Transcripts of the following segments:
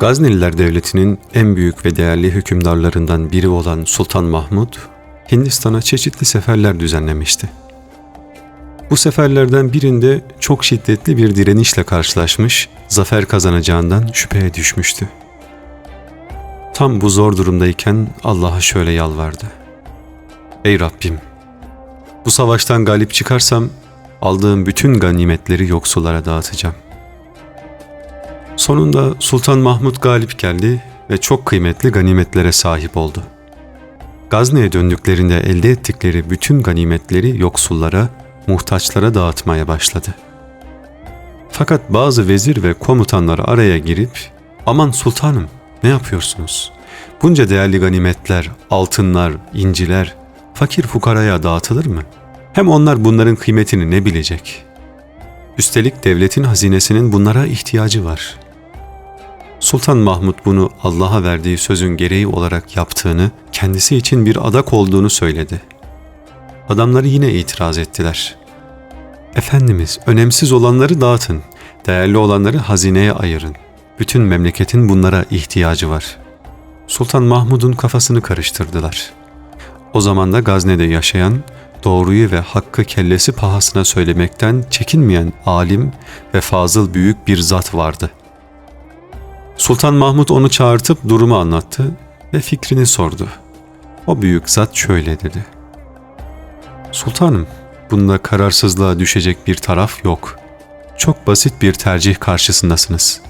Gazneliler Devleti'nin en büyük ve değerli hükümdarlarından biri olan Sultan Mahmud, Hindistan'a çeşitli seferler düzenlemişti. Bu seferlerden birinde çok şiddetli bir direnişle karşılaşmış, zafer kazanacağından şüpheye düşmüştü. Tam bu zor durumdayken Allah'a şöyle yalvardı. Ey Rabbim! Bu savaştan galip çıkarsam aldığım bütün ganimetleri yoksullara dağıtacağım. Sonunda Sultan Mahmud galip geldi ve çok kıymetli ganimetlere sahip oldu. Gazne'ye döndüklerinde elde ettikleri bütün ganimetleri yoksullara, muhtaçlara dağıtmaya başladı. Fakat bazı vezir ve komutanlar araya girip, ''Aman sultanım, ne yapıyorsunuz? Bunca değerli ganimetler, altınlar, inciler, fakir fukaraya dağıtılır mı? Hem onlar bunların kıymetini ne bilecek? Üstelik devletin hazinesinin bunlara ihtiyacı var.'' Sultan Mahmud bunu Allah'a verdiği sözün gereği olarak yaptığını, kendisi için bir adak olduğunu söyledi. Adamları yine itiraz ettiler. Efendimiz, önemsiz olanları dağıtın, değerli olanları hazineye ayırın. Bütün memleketin bunlara ihtiyacı var. Sultan Mahmud'un kafasını karıştırdılar. O zaman da Gazne'de yaşayan, doğruyu ve hakkı kellesi pahasına söylemekten çekinmeyen alim ve fazıl büyük bir zat vardı.'' Sultan Mahmut onu çağırtıp durumu anlattı ve fikrini sordu. O büyük zat şöyle dedi. Sultanım, bunda kararsızlığa düşecek bir taraf yok. Çok basit bir tercih karşısındasınız.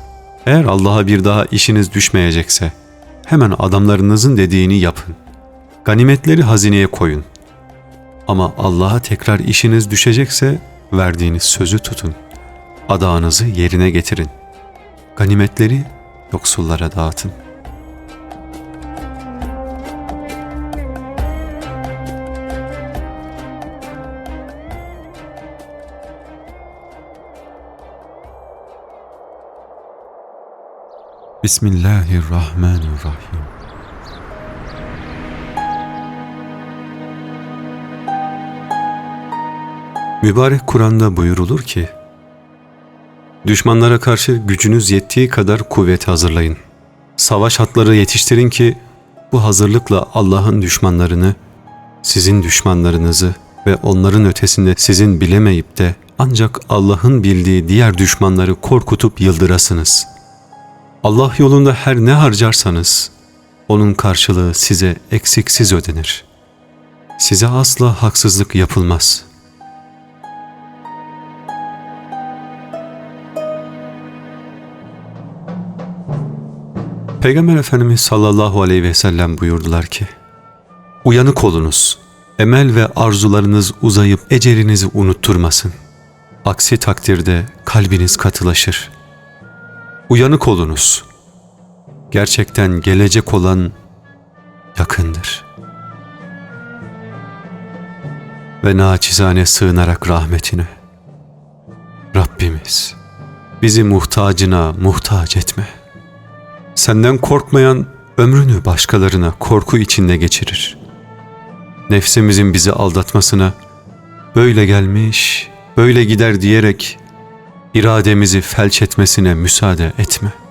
Eğer Allah'a bir daha işiniz düşmeyecekse, hemen adamlarınızın dediğini yapın. Ganimetleri hazineye koyun. Ama Allah'a tekrar işiniz düşecekse, verdiğiniz sözü tutun. Adağınızı yerine getirin. Ganimetleri yoksullara dağıtın. Bismillahirrahmanirrahim. Mübarek Kur'an'da buyurulur ki, Düşmanlara karşı gücünüz yettiği kadar kuvvet hazırlayın. Savaş hatları yetiştirin ki bu hazırlıkla Allah'ın düşmanlarını, sizin düşmanlarınızı ve onların ötesinde sizin bilemeyip de ancak Allah'ın bildiği diğer düşmanları korkutup yıldırasınız. Allah yolunda her ne harcarsanız onun karşılığı size eksiksiz ödenir. Size asla haksızlık yapılmaz.'' Peygamber Efendimiz sallallahu aleyhi ve sellem buyurdular ki, Uyanık olunuz, emel ve arzularınız uzayıp ecelinizi unutturmasın. Aksi takdirde kalbiniz katılaşır. Uyanık olunuz. Gerçekten gelecek olan yakındır. Ve naçizane sığınarak rahmetine. Rabbimiz bizi muhtacına muhtaç etme.'' Senden korkmayan ömrünü başkalarına korku içinde geçirir. Nefsimizin bizi aldatmasına, böyle gelmiş, böyle gider diyerek irademizi felç etmesine müsaade etme.''